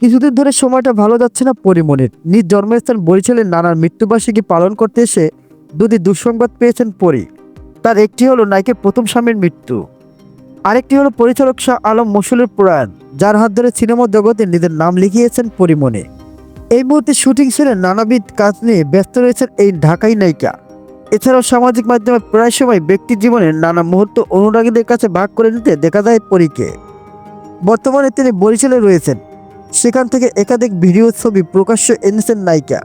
কিছুদিন ধরে সময়টা ভালো যাচ্ছে না পরিমণির নিজ জন্মস্থান বরিশালের নানার মৃত্যুবার্ষিকী পালন করতে এসে দুটি দুঃসংবাদ পেয়েছেন পরি। তার একটি হলো নায়কের প্রথম স্বামীর মৃত্যু। আরেকটি হলো পরিচালক শাহ আলম মসুলের প্রয়াণ যার হাত ধরে সিনেমা জগতে নিজের নাম লিখিয়েছেন পরিমণি এই মুহূর্তে শুটিং সেরে নানাবিধ কাজ নিয়ে ব্যস্ত রয়েছেন এই ঢাকাই নায়িকা। এছাড়াও সামাজিক মাধ্যমে প্রায় সময় ব্যক্তি জীবনের নানা মুহূর্ত অনুরাগীদের কাছে ভাগ করে নিতে দেখা যায় পরীকে। বর্তমানে তিনি বরিশালে রয়েছেন। সেখান থেকে একাধিক ভিডিও ছবি প্রকাশ্য এনেছেন নায়িকা।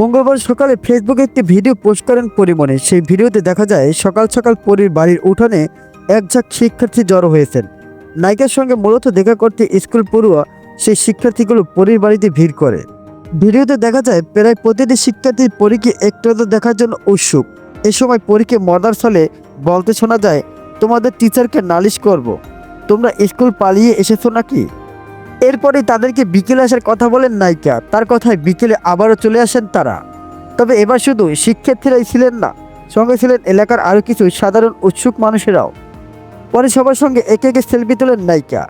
মঙ্গলবার সকালে ফেসবুকে একটি ভিডিও পোস্ট করেন পরিমণি। সেই ভিডিওতে দেখা যায়, সকাল সকাল পরীর বাড়ির উঠানে এক ঝাঁক শিক্ষার্থী জড়ো হয়েছেন। নায়িকার সঙ্গে মূলত দেখা করতে স্কুল পড়ুয়া সেই শিক্ষার্থীগুলো পরীর বাড়িতে ভিড় করে। ভিডিওতে দেখা যায়, প্রায় প্রতিটি শিক্ষার্থী পরীকে একটু দেখার জন্য উৎসুক। এ সময় পরীকে মর্দার ছলে বলতে শোনা যায়, তোমাদের টিচারকে নালিশ করব। তোমরা স্কুল পালিয়ে এসেছ নাকি? এরপরে তাদেরকে বিকেলে আসার কথা বলেন নায়িকা। তার কথায় বিকেলে আবারও চলে আসেন তারা। তবে এবার শুধু শিক্ষার্থীরাই ছিলেন না, সঙ্গে ছিলেন এলাকার আরও কিছু সাধারণ উৎসুক মানুষেরাও। পরে সবার সঙ্গে একে একে সেলফি তোলেন নায়িকা।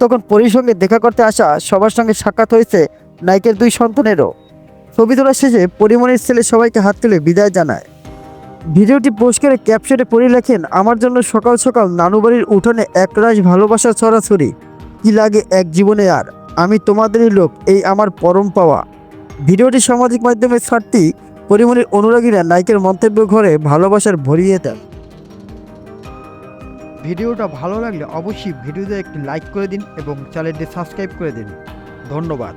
তখন পরীর সঙ্গে দেখা করতে আসা সবার সঙ্গে সাক্ষাৎ হয়েছে নায়িকের দুই সন্তানেরও। ছবি তোলা শেষে পরিমণির ছেলে সবাইকে হাত তুলে বিদায় জানায়। ভিডিওটি পোস্ট করে ক্যাপশনে পড়ে লেখেন, আমার জন্য সকাল সকাল নানুবাড়ির উঠোনে একরাশ ভালোবাসা ছড়াছড়ি। কি লাগে এক জীবনে আর? আমি তোমাদেরই লোক, এই আমার পরম পাওয়া। ভিডিওটি সামাজিক মাধ্যমে ছাড়তেই পরিমণির অনুরাগীরা নায়িকের মন্তব্য ঘরে ভালোবাসার ভরিয়ে দেন। ভিডিওটা ভালো লাগলে অবশ্যই ভিডিওতে একটি লাইক করে দিন এবং চ্যানেলটি সাবস্ক্রাইব করে দিন। ধন্যবাদ।